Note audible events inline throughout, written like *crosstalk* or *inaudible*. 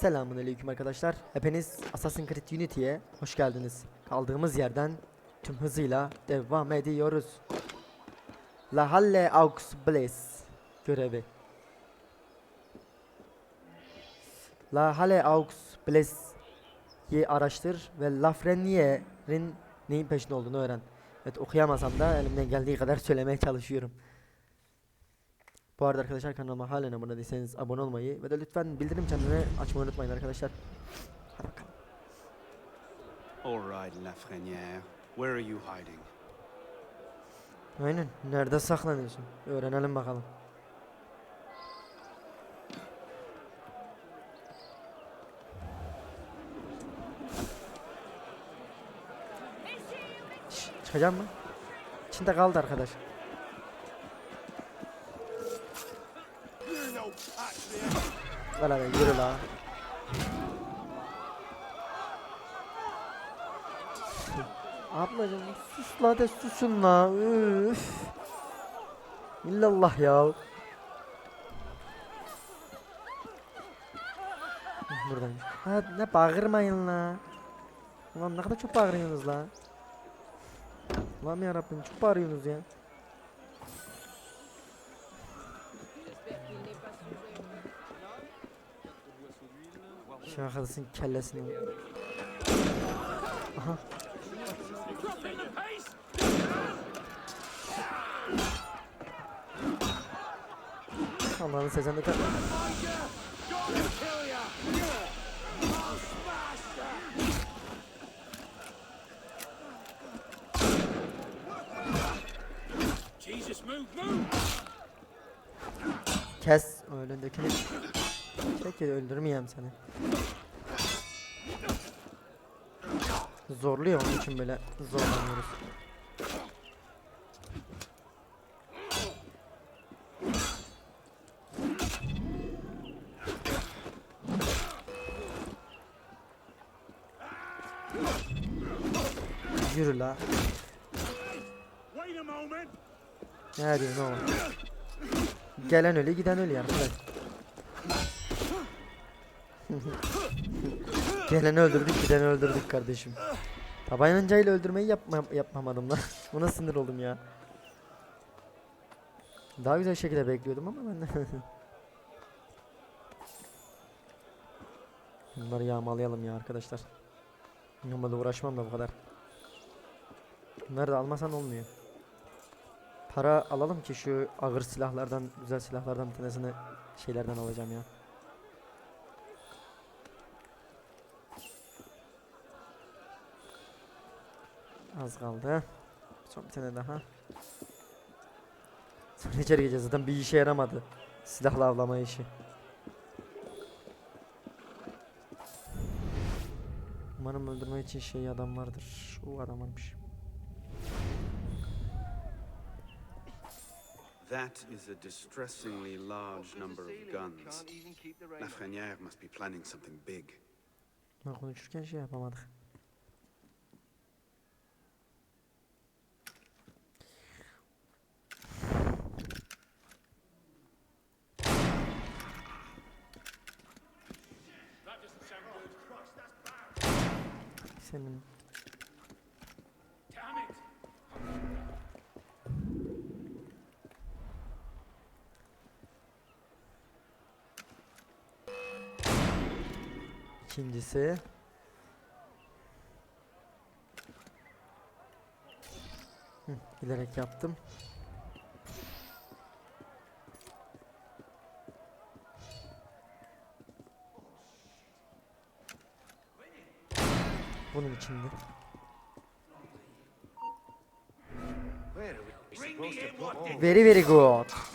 Selamun aleyküm arkadaşlar. Hepiniz Assassin's Creed Unity'ye hoş geldiniz. Kaldığımız yerden tüm hızıyla devam ediyoruz. La Halle Aux Blaze görevi. La Halle Aux Blaze'yi araştır ve Lafreniere'in neyin peşinde olduğunu öğren. Evet okuyamasam da elimden geldiği kadar söylemeye çalışıyorum. Bu arada arkadaşlar kanalıma halen abone değilseniz abone olmayı ve de lütfen bildirim çanını açmayı unutmayın arkadaşlar. Hadi bakalım. All right, Lafrenière. Where are you hiding? Aynen. Nerede saklanıyorsun? Öğrenelim bakalım. Çıkacak mı? İçinde kaldı arkadaş. Ver hadi yürü la. Ablacım sus la de susun la. Üf. İllallah ya. Buradan. Ha ne bağırmayın la. Ulan ne kadar çok bağırıyorsunuz la. Allah'ım yarabbim çok bağırıyorsunuz ya. Şu arkadaşın kellesini. Aha. Allah'ın sesini de Jesus, move, move! kes önündekini. Çekil öldürmeyeyim seni. Zorluyor onun için böyle zorlanıyoruz. Yürü la. Ne diyorsun oğlum? Gelen ölü giden ölü arkadaş. Geleni öldürdük gideni öldürdük kardeşim. Tabancayla öldürmeyi yapma, yapmamadım lan. *laughs* Buna sinir oldum ya. Daha güzel şekilde bekliyordum ama ben de. *laughs* Bunları yağmalayalım ya arkadaşlar. Normalde uğraşmam da bu kadar. Bunları da almasan olmuyor. Para alalım ki şu ağır silahlardan, güzel silahlardan bir tanesini şeylerden alacağım ya. Az kaldı. Son bir tane daha. Sonra içeri gireceğiz. Zaten bir işe yaramadı. Silahla avlama işi. Umarım öldürme için şey adam vardır. O adam varmış. That is a distressingly large number of guns. Lafrenière must be planning something big. Konuşurken şey yapamadık. İkincisi. Hı, bilerek yaptım. Bunun all Very very good.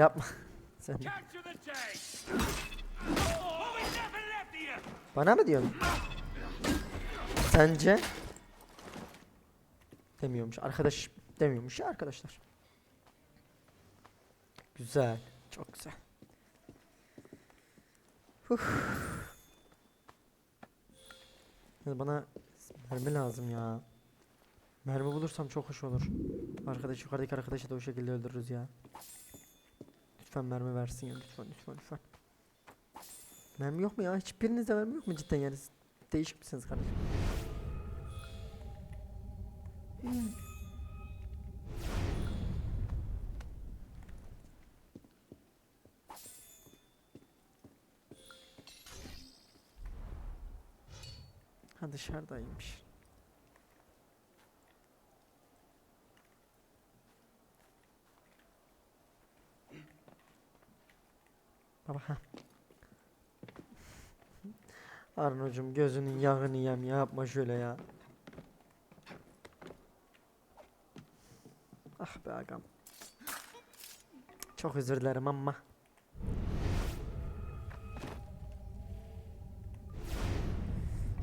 Left *laughs* here! bana mı diyorsun? Sence? Demiyormuş. Arkadaş demiyormuş ya arkadaşlar. Güzel. Çok güzel. Ya Bana mermi lazım ya. Mermi bulursam çok hoş olur. Arkadaş yukarıdaki arkadaşı da o şekilde öldürürüz ya. Lütfen mermi versin ya lütfen lütfen lütfen. Mermi yok mu ya? Hiçbirinizde mermi yok mu cidden yani? Siz Değişik misiniz kardeşim? Hmm. Ha dışarıdaymış. Arnocuğum gözünün yağını yem ya yapma şöyle ya. Ah be agam. Çok özür dilerim ama.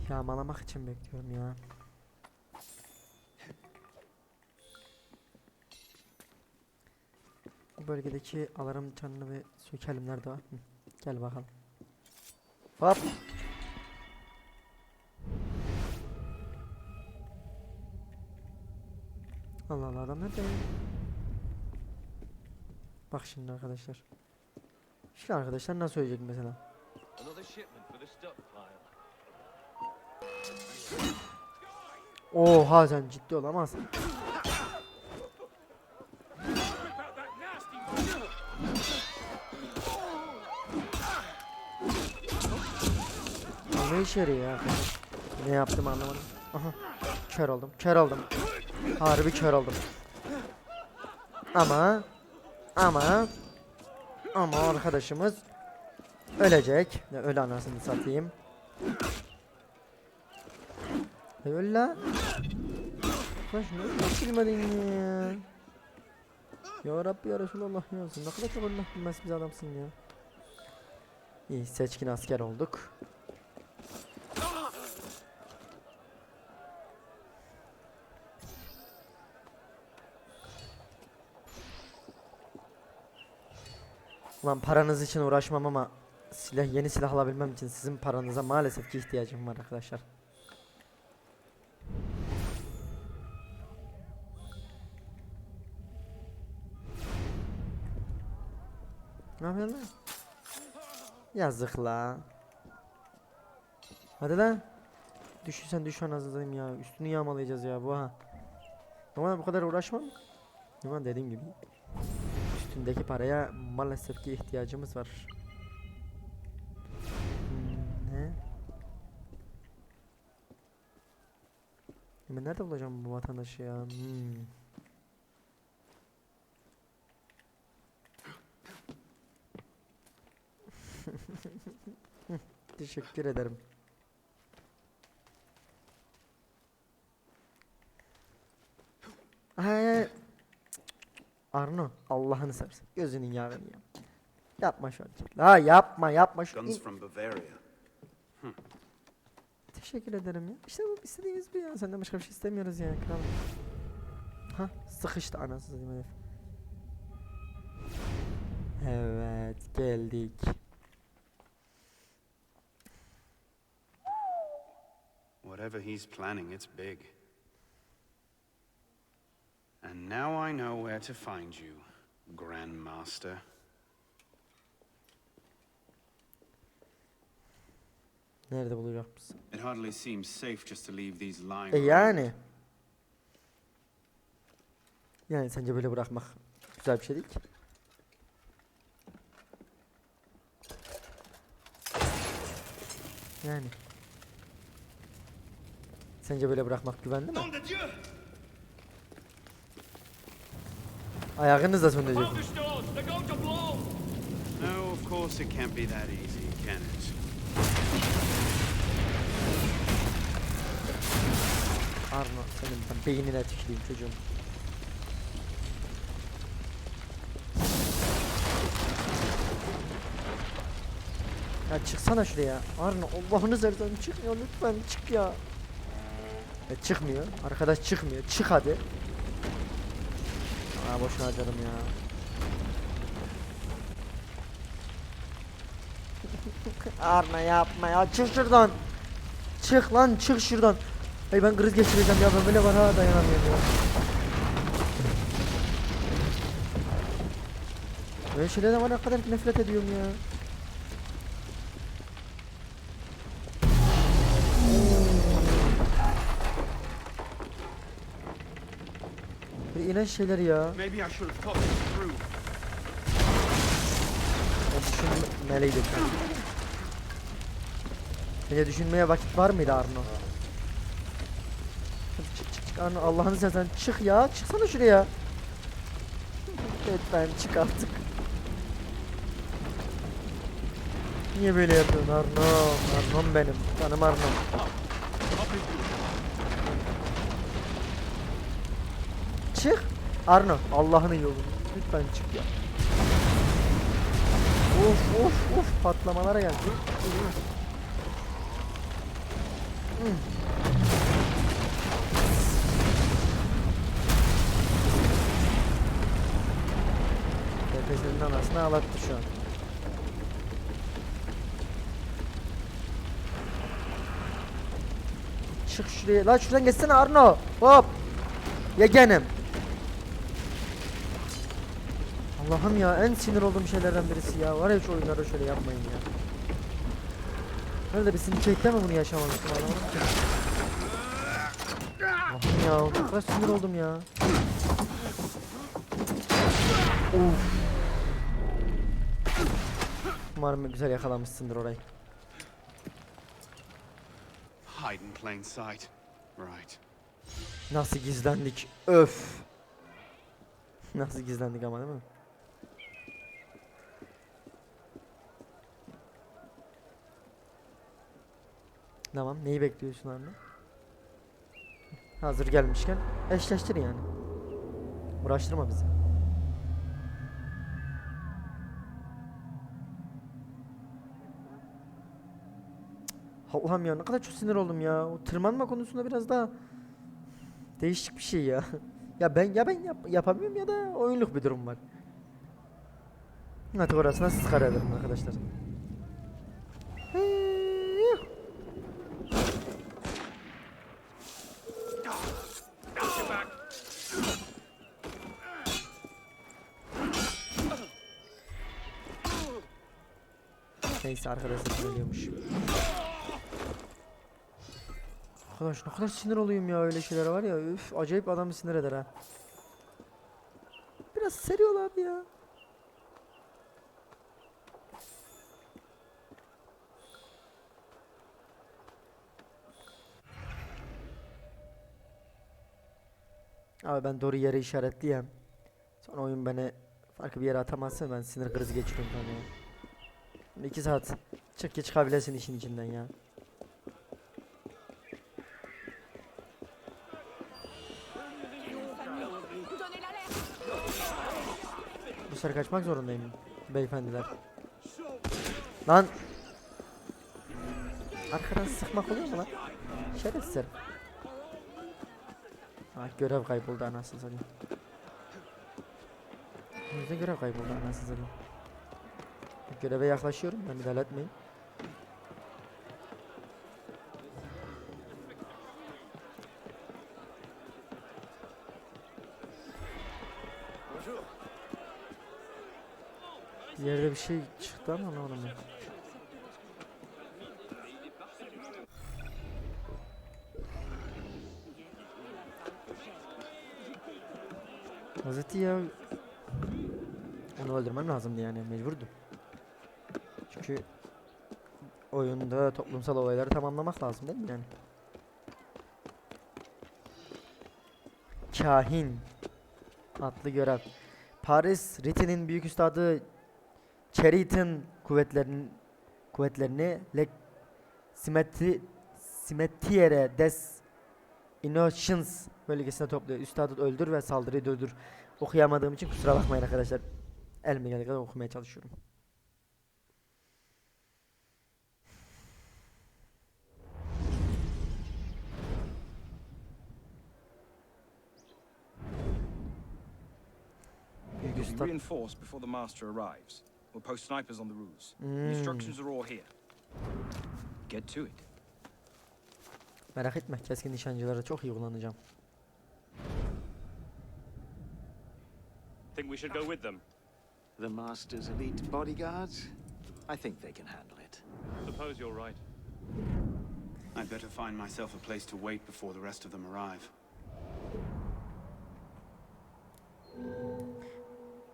Yağmalamak için bekliyorum ya. Bölgedeki alarm çanını bir sökelim nerede? Hı, Gel bakalım. Hop. Allah Allah adam nerede? Bak şimdi arkadaşlar. Şu arkadaşlar nasıl söyleyecek mesela? Oha sen ciddi olamazsın. İşe yarıyor ya? Ne yaptım anlamadım. Aha. Kör oldum. Kör oldum. Harbi kör oldum. Ama ama ama arkadaşımız ölecek. Ya öyle anasını satayım. Öl la. Lan şunu nasıl bilmedin ya? Ya Rabbi ya Resulallah ya sen ne kadar çok Allah bilmez bir adamsın ya. İyi seçkin asker olduk. Ulan paranız için uğraşmam ama silah yeni silah alabilmem için sizin paranıza maalesef ki ihtiyacım var arkadaşlar. Ne yapıyorsun lan? Yazık la. Hadi lan. Düşürsen düş anasını ya. Üstünü yağmalayacağız ya bu ha. Ama bu kadar uğraşmam. Ama dediğim gibi üstündeki paraya maalesef ki ihtiyacımız var. Hmm, ne? Ben nerede bulacağım bu vatandaşı ya? Hmm. *laughs* Teşekkür ederim. He. Arno Allah'ını seversen gözünün yağını ya. Yapma şu hareketi. Ha yapma yapma şu. Guns from Bavaria. Teşekkür ederim ya. İşte bu istediğimiz bu ya. Senden başka bir şey istemiyoruz yani kral. Ha sıkıştı anasını satayım herif. Evet geldik. Whatever he's planning, it's big. And now I know where to find you, Grandmaster. Nerede bulacak mısın? It hardly seems safe just to leave these lying E yani. Yani sence böyle bırakmak güzel bir şey değil ki. Yani. Sence böyle bırakmak güvenli mi? To blow! No, of course it can't be that easy, can it? Arno senin ben beynine tüküreyim çocuğum. Ya çıksana şuraya. Arno Allah'ını seversen çık ya lütfen çık ya. Ya çıkmıyor. Arkadaş çıkmıyor. Çık hadi. Aa boşuna ya. *laughs* Arno yapma ya çık şuradan. Çık lan çık şuradan. Hey ben kriz geçireceğim ya ben böyle ha dayanamıyorum ya. Böyle şeylerden var kadar nefret ediyorum ya. İğrenç şeyler ya. Maybe I should have thought this through. Ben düşünmeliydim. Bence düşünmeye vakit var mıydı Arno? Çık çık çık Arno Allah'ını seversen çık ya çıksana şuraya. Lütfen çık artık. Niye böyle yapıyorsun Arno? Arno'm benim. Canım Arno'm. Çık. Arno Allah'ın yolu. Lütfen çık ya. Of of of patlamalara geldi. Tepesinin anasını ağlattı şu an. Çık şuraya. Lan şuradan geçsene Arno. Hop. Yegenim. Allah'ım ya en sinir olduğum şeylerden birisi ya. Var ya şu oyunlarda şöyle yapmayın ya. Nerede bir sinirlikte mi bunu yaşamamıştım. Allah'ım ya kadar sinir oldum ya. Of. Umarım güzel yakalamışsındır orayı. Hide in plain sight. Right. Nasıl gizlendik? Öf. Nasıl gizlendik ama değil mi? Tamam, neyi bekliyorsun anne? Hazır gelmişken eşleştir yani. Uğraştırma bizi. Allah'ım ya ne kadar çok sinir oldum ya. O tırmanma konusunda biraz daha Değişik bir şey ya. *laughs* ya ben ya ben yap, yapamıyorum ya da oyunluk bir durum var. Artık orasına siz karar verin arkadaşlar. Neyse arkadaşlar geliyormuş. Arkadaş ne kadar sinir oluyorum ya öyle şeyler var ya. Üf acayip adamı sinir eder ha. Biraz seri ol abi ya. Abi ben doğru yere işaretleyeyim. Sonra oyun beni farklı bir yere atamazsa ben sinir krizi geçiriyorum falan ya. Şimdi iki saat çık ki çıkabilesin işin içinden ya. Bu sefer kaçmak zorundayım beyefendiler. Lan! Arkadan sıkmak oluyor mu lan? Şerefsiz. Ah görev kayboldu anasını satayım. Yüzde görev kayboldu anasını satayım. Göreve yaklaşıyorum ben müdahale etmeyin. Bir yerde bir şey çıktı ama anlamadım ben. Hazreti ya onu öldürmem lazımdı yani mecburdum. Çünkü oyunda toplumsal olayları tamamlamak lazım değil mi yani? Kahin adlı görev. Paris Ritten'in büyük üstadı Cheriton kuvvetlerinin kuvvetlerini Le Simetri Cimetiere des Innocents bölgesine topluyor. Üstadı öldür ve saldırıyı durdur. Okuyamadığım için kusura bakmayın arkadaşlar. Elime geldiği kadar okumaya çalışıyorum. Be üstad. reinforced before the master arrives. We'll post snipers on the roofs. The Hmm. instructions are all here. Get to it. Merak etme keskin nişancıları çok iyi kullanacağım. Think we should go with them? The Master's elite bodyguards? I think they can handle it. Suppose you're right. I'd better find myself a place to wait before the rest of them arrive.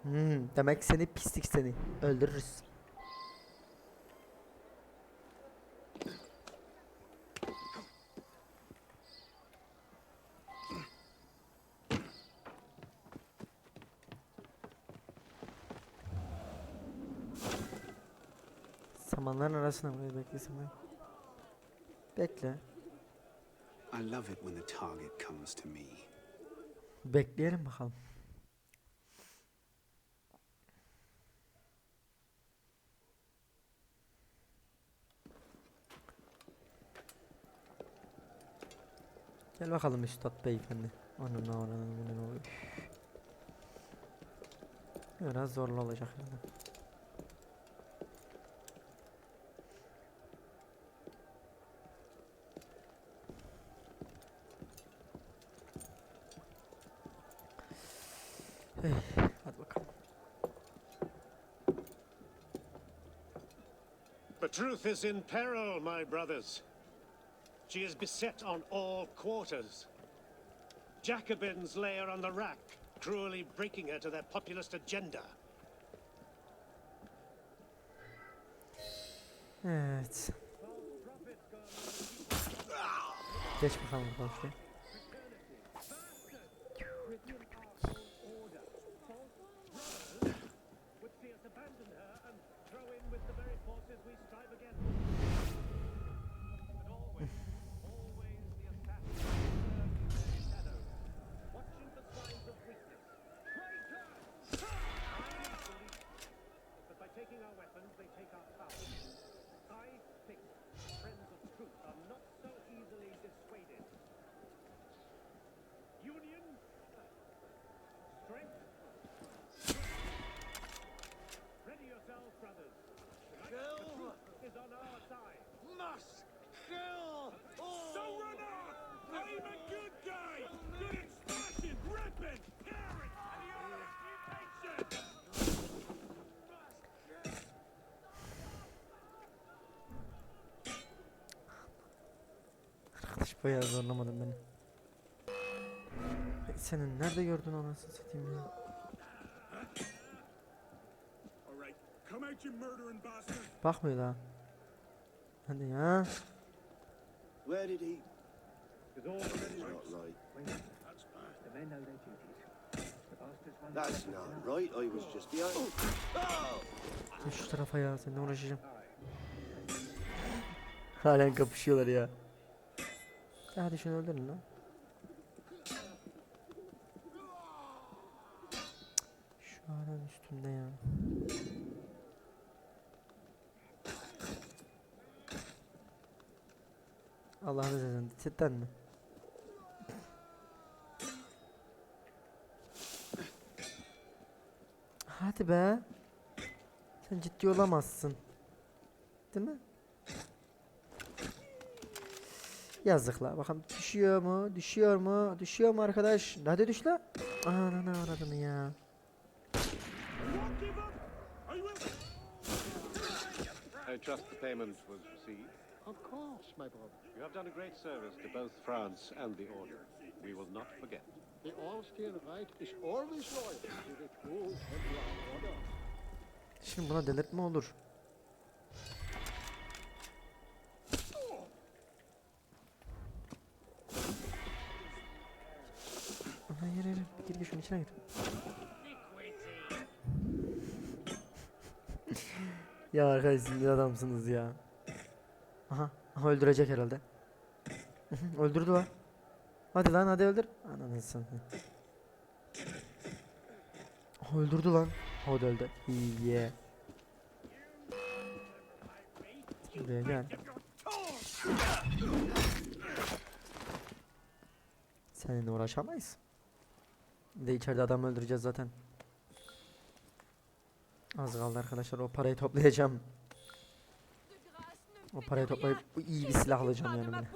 Hmm, demek seni pislik seni öldürürüz. Samanların arasına buraya beklesin ben. Bekle. I love it when the target comes to me. Bekleyelim bakalım. Gel bakalım Üstad Beyefendi. Ananı avradını bu ne oluyor? Biraz zorlu olacak yani. Hey, hadi bakalım. The truth is in peril, my brothers. She is beset on all quarters. Jacobins lay her on the rack, cruelly breaking her to their populist agenda. Evet. Geç bakalım buradan bayağı zorlamadın beni. Senin nerede gördün anasını satayım ya? Bakmıyor daha. Hadi ya. Where did he? All? That's not right. The men know their duties. The bastards run That's not right. I was just behind. Şu tarafa ya seninle uğraşacağım. Halen kapışıyorlar ya. Ya hadi şunu öldürün lan. Şu halen üstümde ya. Allah'ını seversen cidden mi? Hadi be. Sen ciddi olamazsın. Değil mi? Yazıklar. Bakalım düşüyor mu? Düşüyor mu? Düşüyor mu arkadaş? Hadi düş la. Ananı avradını ya. I trust the payment was received. Of course, my brother. You have done a great service to both France and the Order. We will not forget. The Austrian Reich is always loyal to the true Templar order. Şimdi buna delirtme olur. İçine gir. *laughs* ya arkadaş siz adamsınız ya. Aha, aha öldürecek herhalde. *laughs* Öldürdü lan. Hadi lan hadi öldür. Ananı satayım. Öldürdü lan. O da öldü. İyi ye. Buraya gel. Seninle uğraşamayız. De içeride adam öldüreceğiz zaten. Az kaldı arkadaşlar o parayı toplayacağım. O parayı toplayıp iyi bir silah alacağım yani.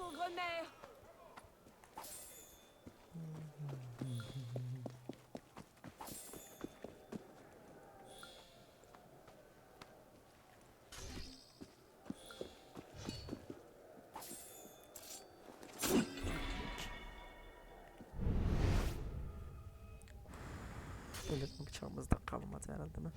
Bıçağımız da kalmadı herhalde mi?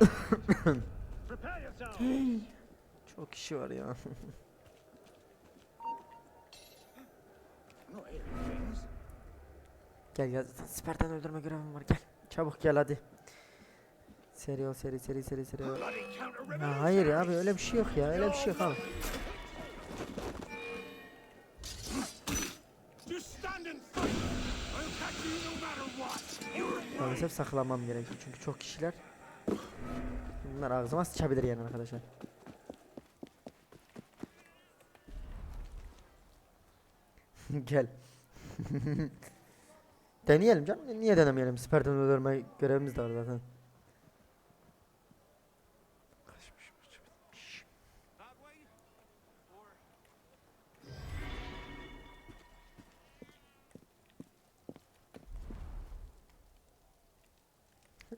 *laughs* Çok kişi var ya. *laughs* gel gel. Siperden öldürme görevim var. Gel. Çabuk gel hadi. Seri ol seri seri seri seri. Ya hayır ya abi öyle bir şey yok ya. Öyle bir şey yok abi. Maalesef saklamam gerekiyor çünkü çok kişiler. Bunlar ağzıma sıçabilir yani arkadaşlar. *laughs* Gel. *laughs* Deneyelim canım. Niye denemeyelim? Siperden öldürme görevimiz de var zaten.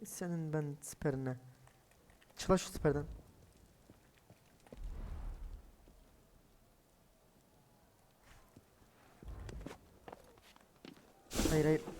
Senin ben siperine. Çıla şu siperden. Hayır hayır.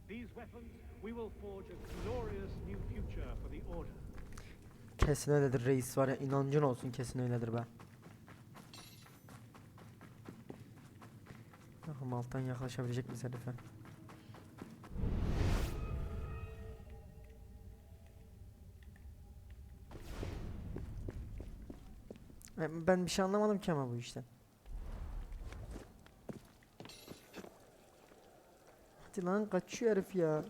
Kesin öyledir reis var ya inancın olsun kesin öyledir be. Bakalım alttan yaklaşabilecek miyiz herife? Ben bir şey anlamadım ki ama bu işten. Lan kaçıyor herif ya.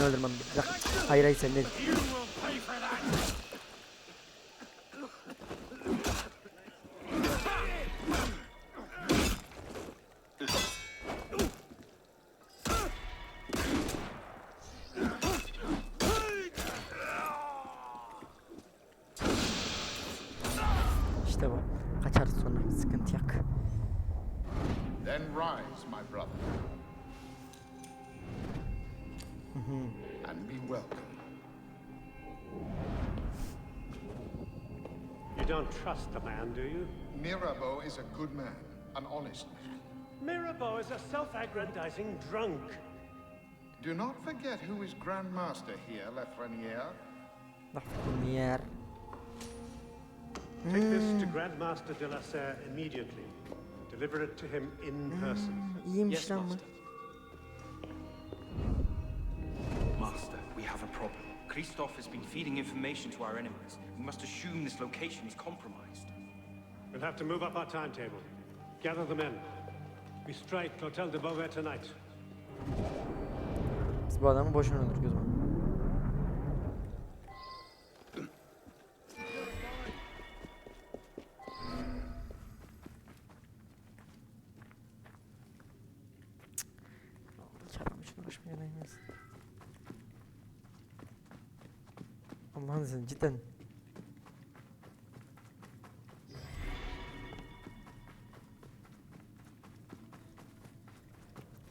Seni öldürmem. Hayır hayır sen değil. İşte bu. Kaçarız sonra. Sıkıntı yok. Then rise, my brother. And be welcome. You don't trust the man, do you? Mirabeau is a good man, an honest man. Mirabeau is a self-aggrandizing drunk. Do not forget who is Grand Master here, Lafreniere. Laf yer. Take this to hmm. Grandmaster de la Serre immediately. Deliver it to him in person. İyiymiş lan bu. Master, Christoph has been feeding information to our enemies. We must assume this location is compromised. We'll have to move up our timetable. Gather the men. We strike L'Hotel de Beauvais tonight. Biz bu adamı boşuna öldürdük Cidden.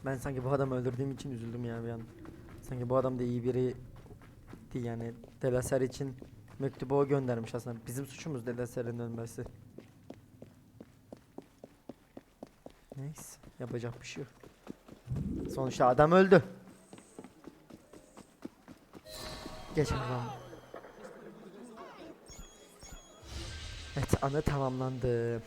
Ben sanki bu adamı öldürdüğüm için üzüldüm ya bir an. Sanki bu adam da iyi biri değil yani. Delaser için mektubu o göndermiş aslında. Bizim suçumuz Delaser'in ölmesi. Neyse yapacak bir şey yok. Sonuçta adam öldü. Geçelim lan. Evet anı tamamlandı.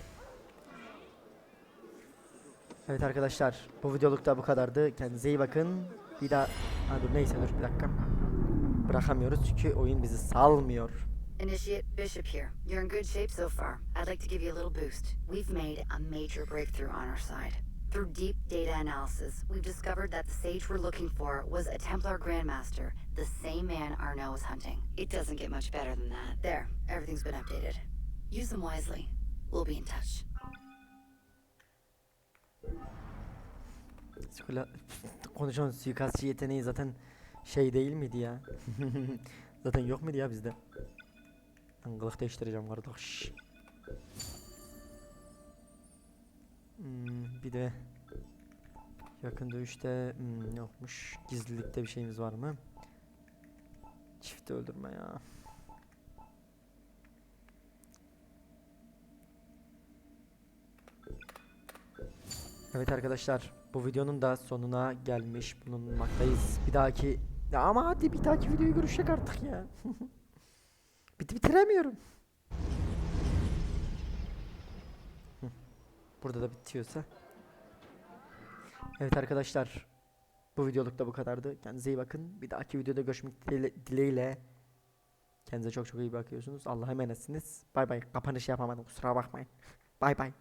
Evet arkadaşlar bu videoluk da bu kadardı. Kendinize iyi bakın. Bir daha... Ha dur neyse dur bir dakika. Bırakamıyoruz çünkü oyun bizi salmıyor. Initiate Bishop here. You're in good shape so far. I'd like to give you a little boost. We've made a major breakthrough on our side. Through deep data analysis, we've discovered that the sage we're looking for was a Templar Grandmaster, the same man Arnaud was hunting. It doesn't get much better than that. There, everything's been updated. Use them wisely. We'll be in touch. Konuşan suikastçı yeteneği zaten şey değil miydi ya? *laughs* zaten yok muydu ya bizde? Ben kılık değiştireceğim kardeş. Hmm, bir de yakın dövüşte hmm, yokmuş. Gizlilikte bir şeyimiz var mı? Çift öldürme ya. Evet arkadaşlar bu videonun da sonuna gelmiş bulunmaktayız. Bir dahaki ya ama hadi bir dahaki videoyu görüşecek artık ya. *laughs* Bit bitiremiyorum. Burada da bitiyorsa. Evet arkadaşlar bu videoluk da bu kadardı. Kendinize iyi bakın. Bir dahaki videoda görüşmek dile- dileğiyle. Kendinize çok çok iyi bakıyorsunuz. Allah'a emanetsiniz. Bay bay. Kapanış yapamadım kusura bakmayın. *laughs* Bay bay.